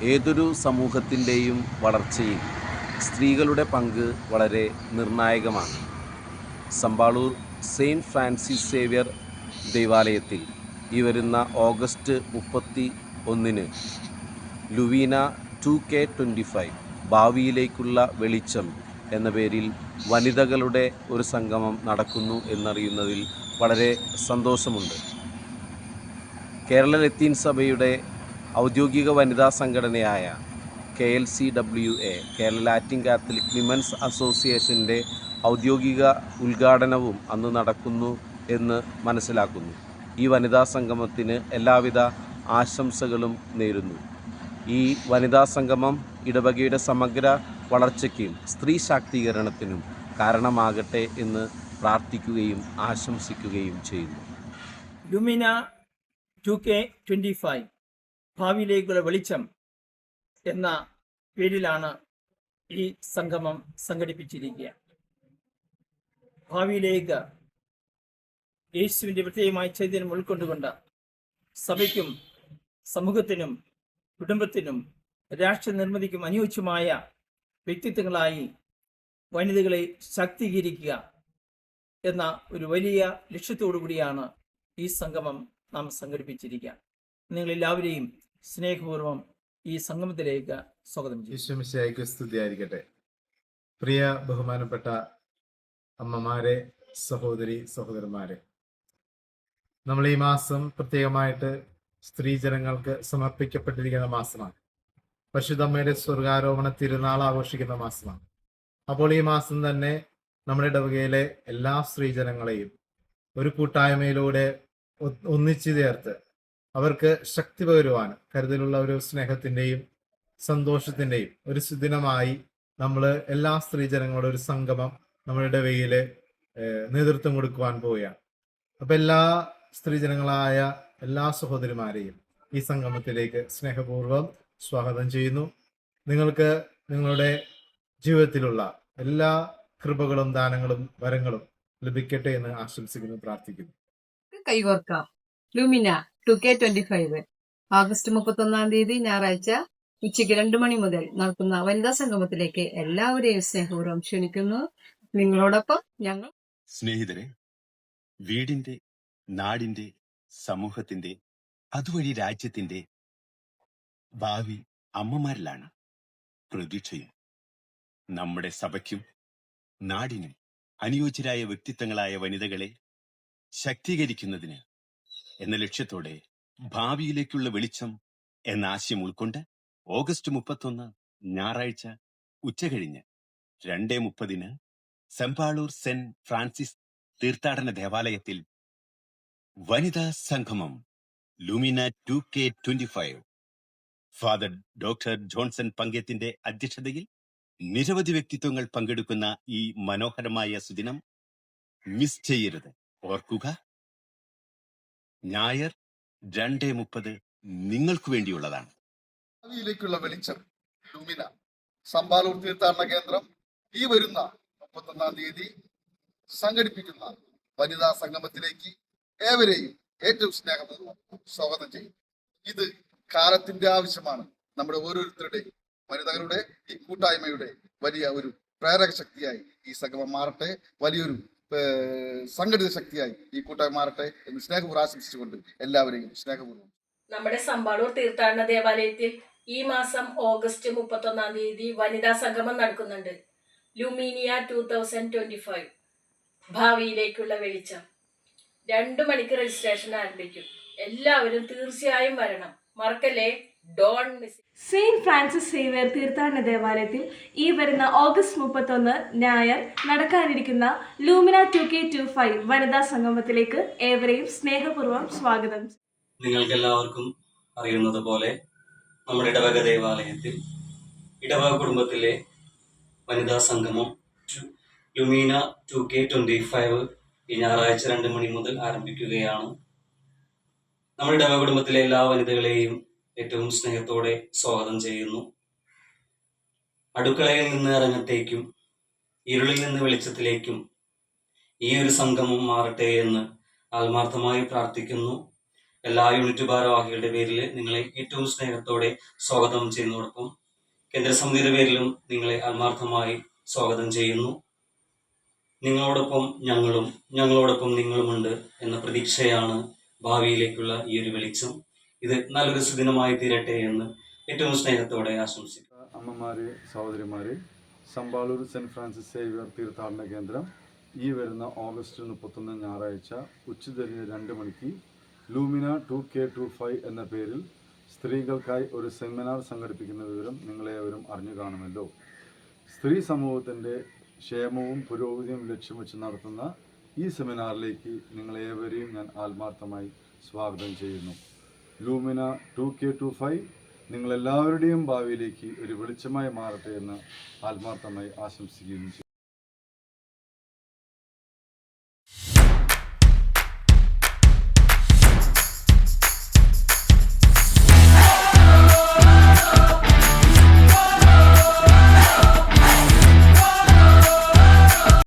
ഏതൊരു സമൂഹത്തിന്റെയും വളർച്ചയിൽ സ്ത്രീകളുടെ പങ്ക് വളരെ നിർണായകമാണ്. സമ്പാളൂർ സെയിന്റ് ഫ്രാൻസിസ് സേവ്യർ ദേവാലയത്തിൽ ഈ വരുന്ന ഓഗസ്റ്റ് മുപ്പത്തി ഒന്നിന് Lumina two K twenty five ഭാവിയിലേക്കുള്ള വെളിച്ചം എന്ന പേരിൽ വനിതകളുടെ ഒരു സംഗമം നടക്കുന്നു എന്നറിയുന്നതിൽ വളരെ സന്തോഷമുണ്ട്. കേരള ലത്തീൻ സഭയുടെ ഔദ്യോഗിക വനിതാ സംഘടനയായ K L C W A Kerala Latin Catholic women's അസോസിയേഷന്റെ ഔദ്യോഗിക ഉദ്ഘാടനവും അന്ന് നടക്കുന്നു എന്ന് മനസ്സിലാക്കുന്നു. ഈ വനിതാ സംഗമത്തിന് എല്ലാവിധ ആശംസകളും നേരുന്നു. ഈ വനിതാ സംഗമം ഇടവകയുടെ സമഗ്ര വളർച്ചയ്ക്കും സ്ത്രീ ശാക്തീകരണത്തിനും കാരണമാകട്ടെ എന്ന് പ്രാർത്ഥിക്കുകയും ആശംസിക്കുകയും ചെയ്യുന്നു. Lumina two K twenty five ഭാവിയിലേക്കുള്ള വെളിച്ചം എന്ന പേരിലാണ് ഈ സംഗമം സംഘടിപ്പിച്ചിരിക്കുക. ഭാവിയിലേക്ക് യേശുവിന്റെ പ്രത്യേകമായ ചൈതന്യം ഉൾക്കൊണ്ടുകൊണ്ട് സഭയ്ക്കും സമൂഹത്തിനും കുടുംബത്തിനും രാഷ്ട്ര നിർമ്മിതിക്കും അനുയോജ്യമായ വ്യക്തിത്വങ്ങളായി വനിതകളെ ശാക്തീകരിക്കുക എന്ന ഒരു വലിയ ലക്ഷ്യത്തോടു കൂടിയാണ് ഈ സംഗമം നാം സംഘടിപ്പിച്ചിരിക്കുക. നിങ്ങളെല്ലാവരെയും സ്നേഹപൂർവം ഈ സംഗമത്തിലേക്ക് സ്വാഗതം ചെയ്യും സ്തുതിയായിരിക്കട്ടെ പ്രിയ ബഹുമാനപ്പെട്ട അമ്മമാരെ സഹോദരി സഹോദരന്മാരെ നമ്മൾ ഈ മാസം പ്രത്യേകമായിട്ട് സ്ത്രീജനങ്ങൾക്ക് സമർപ്പിക്കപ്പെട്ടിരിക്കുന്ന മാസമാണ്. പരിശുദ്ധമ്മയുടെ സ്വർഗാരോപണ തിരുനാൾ ആഘോഷിക്കുന്ന മാസമാണ്. അപ്പോൾ ഈ മാസം തന്നെ നമ്മുടെ ഇടവകയിലെ എല്ലാ സ്ത്രീജനങ്ങളെയും ഒരു കൂട്ടായ്മയിലൂടെ ഒന്നിച്ചു ചേർത്ത് അവർക്ക് ശക്തി പകരുവാനും കരുതലുള്ള ഒരു സ്നേഹത്തിന്റെയും സന്തോഷത്തിന്റെയും ഒരു സുദിനമായി നമ്മൾ എല്ലാ സ്ത്രീജനങ്ങളുടെ ഒരു സംഗമം നമ്മുടെ ഇടവകയിൽ ഏഹ്, നേതൃത്വം കൊടുക്കുവാൻ പോവുകയാണ്. അപ്പൊ എല്ലാ സ്ത്രീജനങ്ങളായ എല്ലാ സഹോദരിമാരെയും ഈ സംഗമത്തിലേക്ക് സ്നേഹപൂർവം സ്വാഗതം ചെയ്യുന്നു. നിങ്ങൾക്ക് നിങ്ങളുടെ ജീവിതത്തിലുള്ള എല്ലാ കൃപകളും ദാനങ്ങളും വരങ്ങളും ലഭിക്കട്ടെ എന്ന് ആശംസിക്കുന്നു പ്രാർത്ഥിക്കുന്നു. കൈകോർക്കാം. Lumina. Two K twenty five August മുപ്പത്തൊന്നാം തീയതി ഞായറാഴ്ച ഉച്ചയ്ക്ക് രണ്ടു മണി മുതൽ നടക്കുന്ന വനിതാ സംഗമത്തിലേക്ക് എല്ലാവരെയും സ്നേഹപൂർവം ക്ഷണിക്കുന്നു. നിങ്ങളോടൊപ്പം ഞങ്ങൾ സ്നേഹിതരെ വീടിന്റെ നാടിന്റെ സമൂഹത്തിന്റെ അതുവഴി രാജ്യത്തിന്റെ ഭാവി അമ്മമാരിലാണ് പ്രതീക്ഷയും. നമ്മുടെ സഭയ്ക്കും നാടിനും അനുയോജ്യരായ വ്യക്തിത്വങ്ങളായ വനിതകളെ ശക്തീകരിക്കുന്നതിന് എന്ന ലക്ഷ്യത്തോടെ ഭാവിയിലേക്കുള്ള വെളിച്ചം എന്ന ആശയം ഉൾക്കൊണ്ട് ഓഗസ്റ്റ് മുപ്പത്തൊന്ന് ഞായറാഴ്ച ഉച്ചകഴിഞ്ഞ് രണ്ടേ മുപ്പതിന് സെമ്പാളൂർ സെന്റ് ഫ്രാൻസിസ് തീർത്ഥാടന ദേവാലയത്തിൽ വനിതാ സംഗമം Lumina two K twenty five father doctor Johnson പങ്കേത്തിന്റെ അധ്യക്ഷതയിൽ നിരവധി വ്യക്തിത്വങ്ങൾ പങ്കെടുക്കുന്ന ഈ മനോഹരമായ സുദിനം മിസ് ചെയ്യരുത്. ഓർക്കുക ഞായർ രണ്ടേ മുപ്പത് നിങ്ങൾക്ക് വേണ്ടിയുള്ളതാണ്. ഭാവിയിലേക്കുള്ള വെളിച്ചം ലുമിന സമ്പാലൂർ തീർത്ഥാടന കേന്ദ്രം ഈ വരുന്ന മുപ്പത്തൊന്നാം തീയതി സംഘടിപ്പിക്കുന്ന വനിതാ സംഗമത്തിലേക്ക് ഏവരെയും ഏറ്റവും സ്നേഹപൂർവം സ്വാഗതം ചെയ്യും. ഇത് കാലത്തിന്റെ ആവശ്യമാണ്. നമ്മുടെ ഓരോരുത്തരുടെയും വനിതകളുടെ ഈ കൂട്ടായ്മയുടെ വലിയ ഒരു പ്രേരക ശക്തിയായി ഈ സംഗമം മാറട്ടെ. വലിയൊരു സംഘടിത ശക്തിയായി ഈ കൂട്ടായ്മ മാറട്ടെ എന്ന് സ്നേഹപൂർവം ആശംസിച്ചുകൊണ്ട് എല്ലാവരെയും സ്നേഹപൂർവം. നമ്മുടെ സമ്പാളൂർ തീർത്ഥാടന ദേവാലയത്തിൽ ഈ മാസം ഓഗസ്റ്റ് മുപ്പത്തൊന്നാം തീയതി വനിതാ സംഗമം നടക്കുന്നുണ്ട്. Lumina two thousand twenty five ഭാവിയിലേക്കുള്ള വെളിച്ചം. രണ്ടു മണിക്ക് രജിസ്ട്രേഷൻ ആരംഭിക്കും. എല്ലാവരും തീർച്ചയായും വരണം. മറക്കല്ലേ? സെയിന്റ് ഫ്രാൻസിസ് സേവിയർ തീർത്ഥാടന ദേവാലയത്തിൽ ഈ വരുന്ന ഓഗസ്റ്റ് മുപ്പത്തൊന്ന് ഞായർ നടക്കാനിരിക്കുന്ന Lumina two K two five വനിതാ സംഗമത്തിലേക്ക് ഏവരെയും സ്നേഹപൂർവം സ്വാഗതം. നിങ്ങൾക്ക് എല്ലാവർക്കും അറിയുന്നത് പോലെ നമ്മുടെ ഇടവക ദേവാലയത്തിൽ ഇടവക കുടുംബത്തിലെ വനിതാ സംഗമം two- Lumina two K twenty five ഈ ഞായറാഴ്ച രണ്ട് മണി മുതൽ ആരംഭിക്കുകയാണ്. നമ്മുടെ ഇടവക കുടുംബത്തിലെ എല്ലാ വനിതകളെയും ഏറ്റവും സ്നേഹത്തോടെ സ്വാഗതം ചെയ്യുന്നു. അടുക്കളയിൽ നിന്ന് ഇറങ്ങത്തേക്കും ഇരുളിൽ നിന്ന് വെളിച്ചത്തിലേക്കും ഈ ഒരു സംഗമം മാറട്ടെ എന്ന് ആത്മാർത്ഥമായി പ്രാർത്ഥിക്കുന്നു. എല്ലാ യൂണിറ്റ് ഭാരവാഹികളുടെ പേരിൽ നിങ്ങളെ ഏറ്റവും സ്നേഹത്തോടെ സ്വാഗതം ചെയ്യുന്നതോടൊപ്പം കേന്ദ്രസമിതിയുടെ പേരിലും നിങ്ങളെ ആത്മാർത്ഥമായി സ്വാഗതം ചെയ്യുന്നു. നിങ്ങളോടൊപ്പം ഞങ്ങളും ഞങ്ങളോടൊപ്പം നിങ്ങളുമുണ്ട് എന്ന പ്രതീക്ഷയാണ് ഭാവിയിലേക്കുള്ള ഈ ഒരു വെളിച്ചം. ഇത് നല്ലൊരു സുദിനമായി തീരട്ടെ എന്ന് ഏറ്റവും സ്നേഹത്തോടെ ആശംസിക്കുന്നു. അമ്മമാര് സഹോദരിമാര് സംബാലൂർ സെന്റ് ഫ്രാൻസിസ് സേവ്യർ തീർത്ഥാടന കേന്ദ്രം ഈ വരുന്ന ഓഗസ്റ്റ് മുപ്പത്തൊന്ന് ഞായറാഴ്ച ഉച്ചതിരിഞ്ഞ് രണ്ട് മണിക്ക് Lumina two K two five എന്ന പേരിൽ സ്ത്രീകൾക്കായി ഒരു സെമിനാർ സംഘടിപ്പിക്കുന്ന വിവരം നിങ്ങളേവരും അറിഞ്ഞു കാണുമല്ലോ. സ്ത്രീ സമൂഹത്തിന്റെ ക്ഷേമവും പുരോഗതിയും ലക്ഷ്യം വെച്ച് നടത്തുന്ന ഈ സെമിനാറിലേക്ക് നിങ്ങളേവരെയും ഞാൻ ആത്മാർത്ഥമായി സ്വാഗതം ചെയ്യുന്നു. Lumina two K two five നിങ്ങളെല്ലാവരുടെയും ഭാവിയിലേക്ക് ഒരു വെളിച്ചമായി മാറട്ടെ എന്ന് ആത്മാർത്ഥമായി ആശംസിക്കുകയും ചെയ്യുന്നു